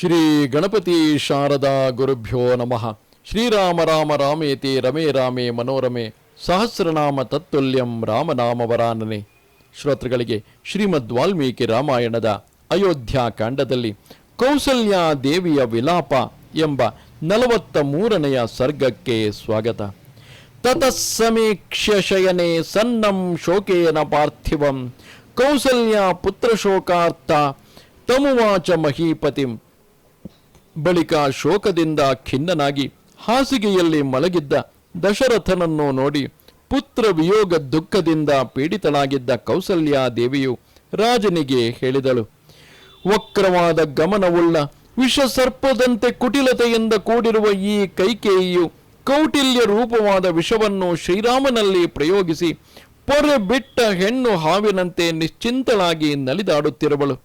ಶ್ರೀ ಗಣಪತಿ ಶಾರದಾ ಗುರುಭ್ಯೋ ನಮಃ. ಶ್ರೀರಾಮ ರಾಮ ರಾಮೇತಿ ರಮೇ ರಾಮೇ ಮನೋರಮೆ. ಸಹಸ್ರನಾಮ ತತ್ತುಲ್ಯಂ ರಾಮನಾಮವರಾನನೆ. ಶ್ರೋತೃಗಳಿಗೆ ಶ್ರೀಮದ್ ವಾಲ್ಮೀಕಿ ರಾಮಾಯಣದ ಅಯೋಧ್ಯ ಕಾಂಡದಲ್ಲಿ ಕೌಸಲ್ಯ ದೇವಿಯ ವಿಲಾಪ ಎಂಬ ನಲವತ್ತ ಮೂರನೆಯ ಸರ್ಗಕ್ಕೆ ಸ್ವಾಗತ. ತತಸ್ಸಮೀಕ್ಷ್ಯ ಶಯನೆ ಸನ್ನಂ ಶೋಕೇನ ಪಾರ್ಥಿವಂ ಕೌಸಲ್ಯ ಪುತ್ರಶೋಕಾರ್ಥ ತಮುವಾಚ ಮಹೀಪತಿಂ ಬಳಿಕ ಶೋಕದಿಂದ ಖಿನ್ನನಾಗಿ ಹಾಸಿಗೆಯಲ್ಲಿ ಮಲಗಿದ್ದ ದಶರಥನನ್ನು ನೋಡಿ ಪುತ್ರ ವಿಯೋಗ ದುಃಖದಿಂದ ಪೀಡಿತನಾಗಿದ್ದ ಕೌಸಲ್ಯ ದೇವಿಯು ರಾಜನಿಗೆ ಹೇಳಿದಳು, ವಕ್ರವಾದ ಗಮನವುಳ್ಳ ವಿಷ ಸರ್ಪದಂತೆ ಕುಟಿಲತೆಯಿಂದ ಕೂಡಿರುವ ಈ ಕೈಕೇಯಿಯು ಕೌಟಿಲ್ಯ ರೂಪವಾದ ವಿಷವನ್ನು ಶ್ರೀರಾಮನಲ್ಲಿ ಪ್ರಯೋಗಿಸಿ ಪೊರೆ ಬಿಟ್ಟ ಹೆಣ್ಣು ಹಾವಿನಂತೆ ನಿಶ್ಚಿಂತಳಾಗಿ ನಲಿದಾಡುತ್ತಿರುವಳು.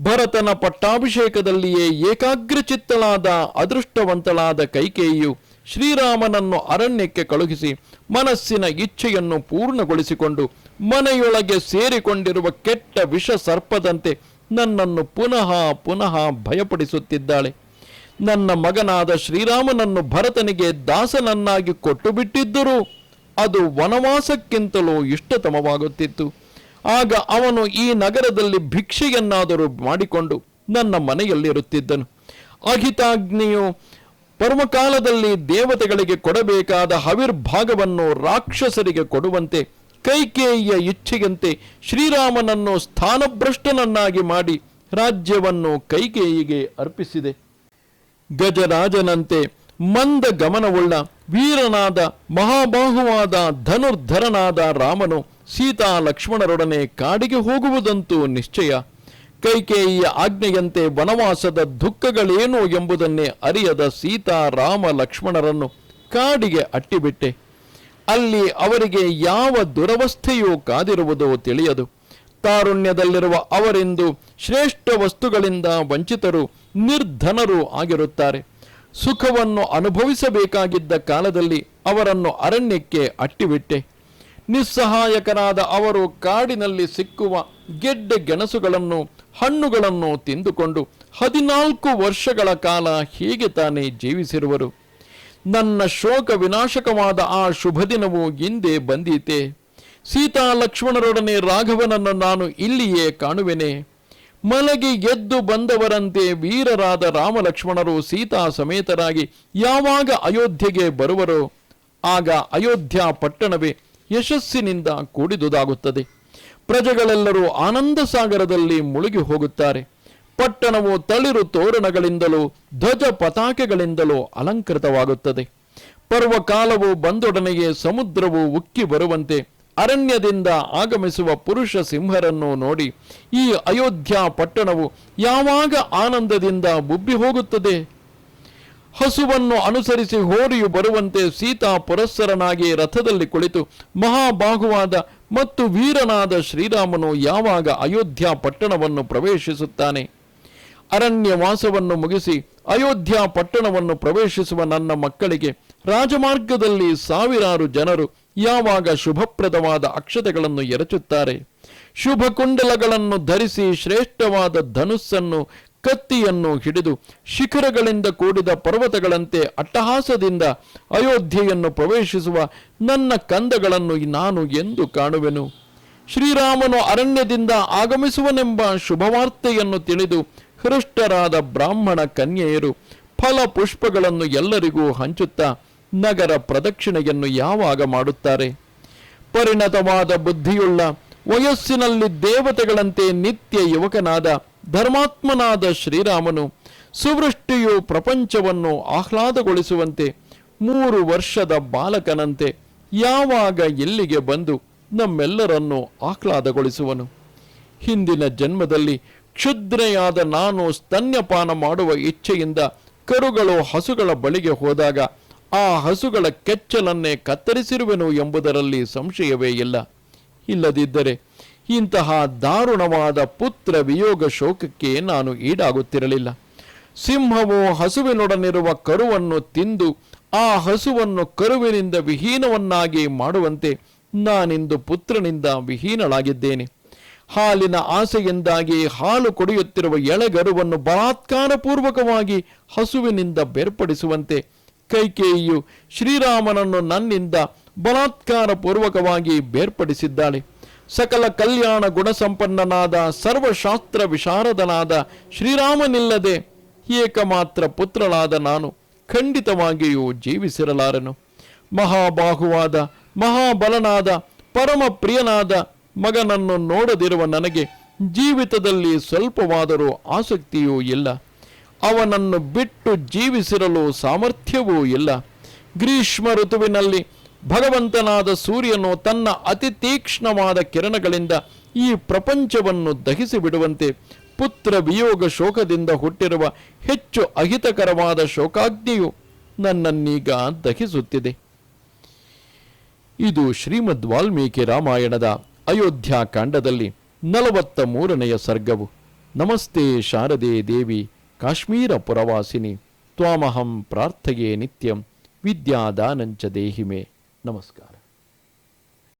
ಭರತನ ಪಟ್ಟಾಭಿಷೇಕದಲ್ಲಿಯೇ ಏಕಾಗ್ರಚಿತ್ತಳಾದ ಅದೃಷ್ಟವಂತಳಾದ ಕೈಕೇಯಿಯು ಶ್ರೀರಾಮನನ್ನು ಅರಣ್ಯಕ್ಕೆ ಕಳುಹಿಸಿ ಮನಸ್ಸಿನ ಇಚ್ಛೆಯನ್ನು ಪೂರ್ಣಗೊಳಿಸಿಕೊಂಡು ಮನೆಯೊಳಗೆ ಸೇರಿಕೊಂಡಿರುವ ಕೆಟ್ಟ ವಿಷ ಸರ್ಪದಂತೆ ನನ್ನನ್ನು ಪುನಃ ಪುನಃ ಭಯಪಡಿಸುತ್ತಿದ್ದಾಳೆ. ನನ್ನ ಮಗನಾದ ಶ್ರೀರಾಮನನ್ನು ಭರತನಿಗೆ ದಾಸನನ್ನಾಗಿ ಕೊಟ್ಟು ಬಿಟ್ಟಿದ್ದರೂ ಅದು ವನವಾಸಕ್ಕಿಂತಲೂ ಇಷ್ಟತಮವಾಗುತ್ತಿತ್ತು. ಆಗ ಅವನು ಈ ನಗರದಲ್ಲಿ ಭಿಕ್ಷೆಯನ್ನಾದರೂ ಮಾಡಿಕೊಂಡು ನನ್ನ ಮನೆಯಲ್ಲಿರುತ್ತಿದ್ದನು ಅಹಿತಾಗ್ನಿಯು ಪರ್ವಕಾಲದಲ್ಲಿ ದೇವತೆಗಳಿಗೆ ಕೊಡಬೇಕಾದ ಹವಿರ್ಭಾಗವನ್ನು ರಾಕ್ಷಸರಿಗೆ ಕೊಡುವಂತೆ ಕೈಕೇಯಿಯ ಇಚ್ಛೆಯಂತೆ ಶ್ರೀರಾಮನನ್ನು ಸ್ಥಾನಭ್ರಷ್ಟನನ್ನಾಗಿ ಮಾಡಿ ರಾಜ್ಯವನ್ನು ಕೈಕೇಯಿಗೆ ಅರ್ಪಿಸಿದೆ. ಗಜರಾಜನಂತೆ ಮಂದ ಗಮನವುಳ್ಳ ವೀರನಾದ ಮಹಾಬಾಹುವಾದ ಧನುರ್ಧರನಾದ ರಾಮನು ಸೀತಾ ಲಕ್ಷ್ಮಣರೊಡನೆ ಕಾಡಿಗೆ ಹೋಗುವುದಂತೂ ನಿಶ್ಚಯ. ಕೈಕೇಯಿಯ ಆಜ್ಞೆಯಂತೆ ವನವಾಸದ ದುಃಖಗಳೇನು ಎಂಬುದನ್ನೇ ಅರಿಯದ ಸೀತಾ ರಾಮ ಲಕ್ಷ್ಮಣರನ್ನು ಕಾಡಿಗೆ ಅಟ್ಟಿಬಿಟ್ಟೆ. ಅಲ್ಲಿ ಅವರಿಗೆ ಯಾವ ದುರವಸ್ಥೆಯೂ ಕಾದಿರುವುದೋ ತಿಳಿಯದು. ತಾರುಣ್ಯದಲ್ಲಿರುವ ಅವರಿಂದು ಶ್ರೇಷ್ಠ ವಸ್ತುಗಳಿಂದ ವಂಚಿತರು ನಿರ್ಧನರು ಆಗಿರುತ್ತಾರೆ. ಸುಖವನ್ನು ಅನುಭವಿಸಬೇಕಾಗಿದ್ದ ಕಾಲದಲ್ಲಿ ಅವರನ್ನು ಅರಣ್ಯಕ್ಕೆ ಅಟ್ಟಿಬಿಟ್ಟೆ. ನಿಸ್ಸಹಾಯಕರಾದ ಅವರು ಕಾಡಿನಲ್ಲಿ ಸಿಕ್ಕುವ ಗೆಡ್ಡೆ ಗೆಣಸುಗಳನ್ನು, ಹಣ್ಣುಗಳನ್ನು ತಿಂದುಕೊಂಡು ಹದಿನಾಲ್ಕು ವರ್ಷಗಳ ಕಾಲ ಹೀಗೆ ತಾನೇ ಜೀವಿಸಿರುವರು. ನನ್ನ ಶೋಕ ವಿನಾಶಕವಾದ ಆ ಶುಭ ದಿನವು ಹಿಂದೆ ಬಂದೀತೆ. ಸೀತಾ ಲಕ್ಷ್ಮಣರೊಡನೆ ರಾಘವನನ್ನು ನಾನು ಇಲ್ಲಿಯೇ ಕಾಣುವೆನೆ. ಮಲಗಿ ಎದ್ದು ಬಂದವರಂತೆ ವೀರರಾದ ರಾಮಲಕ್ಷ್ಮಣರು ಸೀತಾ ಸಮೇತರಾಗಿ ಯಾವಾಗ ಅಯೋಧ್ಯೆಗೆ ಬರುವರೋ? ಆಗ ಅಯೋಧ್ಯ ಪಟ್ಟಣವೇ ಯಶಸ್ಸಿನಿಂದ ಕೂಡಿದುದಾಗುತ್ತದೆ. ಪ್ರಜೆಗಳೆಲ್ಲರೂ ಆನಂದ ಸಾಗರದಲ್ಲಿ ಮುಳುಗಿ ಹೋಗುತ್ತಾರೆ ಪಟ್ಟಣವು ತಳಿರು ತೋರಣಗಳಿಂದಲೂ ಧ್ವಜ ಪತಾಕೆಗಳಿಂದಲೂ ಅಲಂಕೃತವಾಗುತ್ತದೆ. ಪರ್ವಕಾಲವು ಬಂದೊಡನೆಗೆ ಸಮುದ್ರವು ಉಕ್ಕಿ ಬರುವಂತೆ ಅರಣ್ಯದಿಂದ ಆಗಮಿಸುವ ಪುರುಷ ಸಿಂಹರನ್ನು ನೋಡಿ ಈ ಅಯೋಧ್ಯ ಪಟ್ಟಣವು ಯಾವಾಗ ಆನಂದದಿಂದ ಬುಬ್ಬಿ ಹೋಗುತ್ತದೆ ಹಸುವನ್ನು ಅನುಸರಿಸಿ ಹೋರಿಯು ಬರುವಂತೆ ಸೀತಾ ಪುರಸ್ಸರನಾಗಿ ರಥದಲ್ಲಿ ಕುಳಿತು ಮಹಾಬಾಹುವಾದ ಮತ್ತು ವೀರನಾದ ಶ್ರೀರಾಮನು ಯಾವಾಗ ಅಯೋಧ್ಯ ಪಟ್ಟಣವನ್ನು ಪ್ರವೇಶಿಸುತ್ತಾನೆ? ಅರಣ್ಯವಾಸವನ್ನು ಮುಗಿಸಿ ಅಯೋಧ್ಯ ಪಟ್ಟಣವನ್ನು ಪ್ರವೇಶಿಸುವ ನನ್ನ ಮಕ್ಕಳಿಗೆ ರಾಜಮಾರ್ಗದಲ್ಲಿ ಸಾವಿರಾರು ಜನರು ಯಾವಾಗ ಶುಭಪ್ರದವಾದ ಅಕ್ಷತೆಗಳನ್ನು ಎರಚುತ್ತಾರೆ? ಶುಭ ಕುಂಡಲಗಳನ್ನು ಧರಿಸಿ ಶ್ರೇಷ್ಠವಾದ ಧನುಸ್ಸನ್ನು ಕತ್ತಿಯನ್ನು ಹಿಡಿದು ಶಿಖರಗಳಿಂದ ಕೂಡಿದ ಪರ್ವತಗಳಂತೆ ಅಟ್ಟಹಾಸದಿಂದ ಅಯೋಧ್ಯೆಯನ್ನು ಪ್ರವೇಶಿಸುವ ನನ್ನ ಕಂದಗಳನ್ನು ನಾನು ಎಂದು ಕಾಣುವೆನು. ಶ್ರೀರಾಮನು ಅರಣ್ಯದಿಂದ ಆಗಮಿಸುವನೆಂಬ ಶುಭವಾರ್ತೆಯನ್ನು ತಿಳಿದು ಹೃಷ್ಟರಾದ ಬ್ರಾಹ್ಮಣ ಕನ್ಯೆಯರು ಫಲ ಪುಷ್ಪಗಳನ್ನು ಎಲ್ಲರಿಗೂ ಹಂಚುತ್ತಾ ನಗರ ಪ್ರದಕ್ಷಿಣೆಯನ್ನು ಯಾವಾಗ ಮಾಡುತ್ತಾರೆ? ಪರಿಣತವಾದ ಬುದ್ಧಿಯುಳ್ಳ ವಯಸ್ಸಿನಲ್ಲಿ ದೇವತೆಗಳಂತೆ ನಿತ್ಯ ಯುವಕನಾದ ಧರ್ಮಾತ್ಮನಾದ ಶ್ರೀರಾಮನು ಸುವೃಷ್ಟಿಯು ಪ್ರಪಂಚವನ್ನು ಆಹ್ಲಾದಗೊಳಿಸುವಂತೆ ಮೂರು ವರ್ಷದ ಬಾಲಕನಂತೆ ಯಾವಾಗ ಎಲ್ಲಿಗೆ ಬಂದು ನಮ್ಮೆಲ್ಲರನ್ನು ಆಹ್ಲಾದಗೊಳಿಸುವನು? ಹಿಂದಿನ ಜನ್ಮದಲ್ಲಿ ಕ್ಷುದ್ರೆಯಾದ ನಾನು ಸ್ತನ್ಯಪಾನ ಮಾಡುವ ಇಚ್ಛೆಯಿಂದ ಕರುಗಳು ಹಸುಗಳ ಬಳಿಗೆ ಹೋದಾಗ ಆ ಹಸುಗಳ ಕೆಚ್ಚಲನ್ನೇ ಕತ್ತರಿಸಿರುವೆನು ಎಂಬುದರಲ್ಲಿ ಸಂಶಯವೇ ಇಲ್ಲ. ಇಲ್ಲದಿದ್ದರೆ ಇಂತಹ ದಾರುಣವಾದ ಪುತ್ರ ವಿಯೋಗ ಶೋಕಕ್ಕೆ ನಾನು ಈಡಾಗುತ್ತಿರಲಿಲ್ಲ. ಸಿಂಹವು ಹಸುವಿನೊಡನಿರುವ ಕರುವನ್ನು ತಿಂದು, ಆ ಹಸುವನ್ನು ಕರುವಿನಿಂದ ವಿಹೀನವನ್ನಾಗಿ ಮಾಡುವಂತೆ ನಾನಿಂದು ಪುತ್ರನಿಂದ ವಿಹೀನಳಾಗಿದ್ದೇನೆ. ಹಾಲಿನ ಆಸೆಯಿಂದಾಗಿ ಹಾಲು ಕುಡಿಯುತ್ತಿರುವ ಎಳೆಗರುವನ್ನು ಬಲಾತ್ಕಾರಪೂರ್ವಕವಾಗಿ ಹಸುವಿನಿಂದ ಬೇರ್ಪಡಿಸುವಂತೆ ಕೈಕೇಯಿಯು ಶ್ರೀರಾಮನನ್ನು ನನ್ನಿಂದ ಬಲಾತ್ಕಾರಪೂರ್ವಕವಾಗಿ ಬೇರ್ಪಡಿಸಿದ್ದಾಳೆ. ಸಕಲ ಕಲ್ಯಾಣ ಗುಣಸಂಪನ್ನನಾದ ಸರ್ವಶಾಸ್ತ್ರ ವಿಶಾರದನಾದ ಶ್ರೀರಾಮನಿಲ್ಲದೆ ಏಕಮಾತ್ರ ಪುತ್ರಳಾದ ನಾನು ಖಂಡಿತವಾಗಿಯೂ ಜೀವಿಸಿರಲಾರನು. ಮಹಾಬಾಹುವಾದ, ಮಹಾಬಲನಾದ ಪರಮ ಪ್ರಿಯನಾದ ಮಗನನ್ನು ನೋಡದಿರುವ ನನಗೆ ಜೀವಿತದಲ್ಲಿ ಸ್ವಲ್ಪವಾದರೂ ಆಸಕ್ತಿಯೂ ಇಲ್ಲ. ಅವನನ್ನು ಬಿಟ್ಟು ಜೀವಿಸಿರಲು ಸಾಮರ್ಥ್ಯವೂ ಇಲ್ಲ. ಗ್ರೀಷ್ಮ ಋತುವಿನಲ್ಲಿ ಭಗವಂತನಾದ ಸೂರ್ಯನು ತನ್ನ ಅತಿ ತೀಕ್ಷ್ಣವಾದ ಕಿರಣಗಳಿಂದ ಈ ಪ್ರಪಂಚವನ್ನು ದಹಿಸಿ ಬಿಡುವಂತೆ ಪುತ್ರ ವಿಯೋಗ ಶೋಕದಿಂದ ಹುಟ್ಟಿರುವ ಹೆಚ್ಚು ಅಹಿತಕರವಾದ ಶೋಕಾಗ್ನಿಯು ನನ್ನನ್ನೀಗ ದಹಿಸುತ್ತಿದೆ. ಇದು ಶ್ರೀಮದ್ ವಾಲ್ಮೀಕಿ ರಾಮಾಯಣದ ಅಯೋಧ್ಯಾಕಾಂಡದಲ್ಲಿ ನಲವತ್ತ ಮೂರನೆಯ ಸರ್ಗವು. ನಮಸ್ತೆ ಶಾರದೆ ದೇವಿ ಕಾಶ್ಮೀರ ಪುರವಾಸಿನಿ. ತ್ವಾಮಹಂ ಪ್ರಾರ್ಥಯೇ ನಿತ್ಯಂ ವಿದ್ಯಾದಾನಂಚ ದೇಹಿಮೆ. नमस्कार